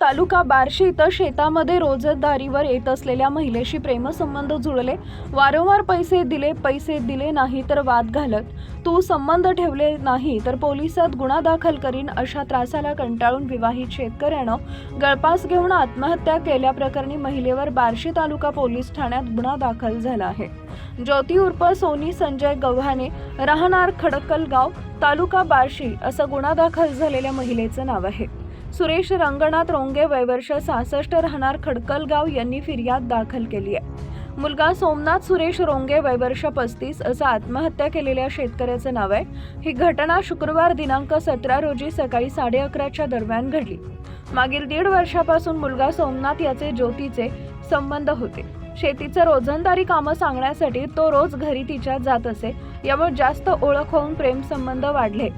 तालुका बार्शी इथं शेतामध्ये रोजंदारीवर येत असलेल्या महिलेशी प्रेमसंबंध जुळले. वारंवार पैसे दिले पैसे दिले नाही तर वाद घालत. तू संबंध ठेवले नाही तर पोलिसात गुन्हा दाखल करीन अशा त्रासाला कंटाळून विवाहित शेतकऱ्यानं गळपास घेऊन आत्महत्या केल्याप्रकरणी महिलेवर बार्शी तालुका पोलीस ठाण्यात गुन्हा दाखल झाला आहे. ज्योती उर्फ सोनी संजय गव्हाणे राहणार खडकलगाव तालुका बार्शी असं गुन्हा दाखल झालेल्या महिलेचं नाव आहे. सुरेश रंगनाथ रोंगे वयवर्ष सहासष्ट राहणार खडकलगाव यांनी फिर्याद दाखल केली आहे. मुलगा सोमनाथ सुरेश रोंगे वयवर्ष पस्तीस असं आत्महत्या केलेल्या शेतकऱ्याचं नाव आहे. ही घटना शुक्रवार दिनांक सतरा रोजी सकाळी साडे अकराच्या दरम्यान घडली. मागील दीड वर्षापासून मुलगा सोमनाथ याचे ज्योतीचे संबंध होते. शेतीचं रोजंदारी कामं सांगण्यासाठी तो रोज घरी तिच्या जात असे. यामुळे जास्त ओळख होऊन प्रेमसंबंध वाढले.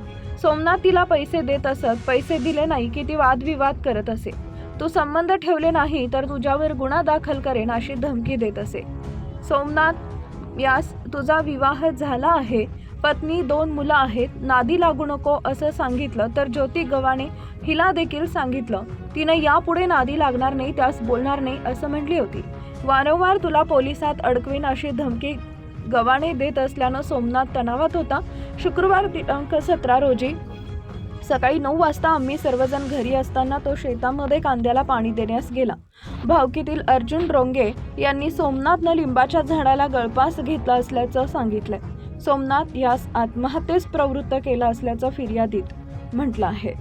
सोमनाथ तिला पैसे देत असत. पैसे दिले नाही की ती वादविवाद करत असे. तू संबंध ठेवले नाही तर तुझ्यावर गुन्हा दाखल करेन अशी धमकी देत असे. सोमनाथ यास तुझा विवाह झाला आहे. पत्नी दोन मुलं आहेत. नादी लागू नको असं सांगितलं तर ज्योती गव्हाणे हिला देखील सांगितलं. तिनं यापुढे नादी लागणार नाही त्यास बोलणार नाही असं म्हटली होती. वारंवार तुला पोलिसात अडकवीन अशी धमकी गव्हाणे देत असल्यानं सोमनाथ तणावात होता. शुक्रवार दिनांक सतरा रोजी सकाळी नऊ वाजता आम्ही सर्वजण घरी असताना तो शेतामध्ये कांद्याला पाणी देण्यास गेला. भावकीतील अर्जुन रोंगे यांनी सोमनाथनं लिंबाच्या झाडाला गळपास घेतला असल्याचं सांगितलंय. सोमनाथ यास आत्महत्येस प्रवृत्त केला असल्याचं फिर्यादीत म्हटलं आहे.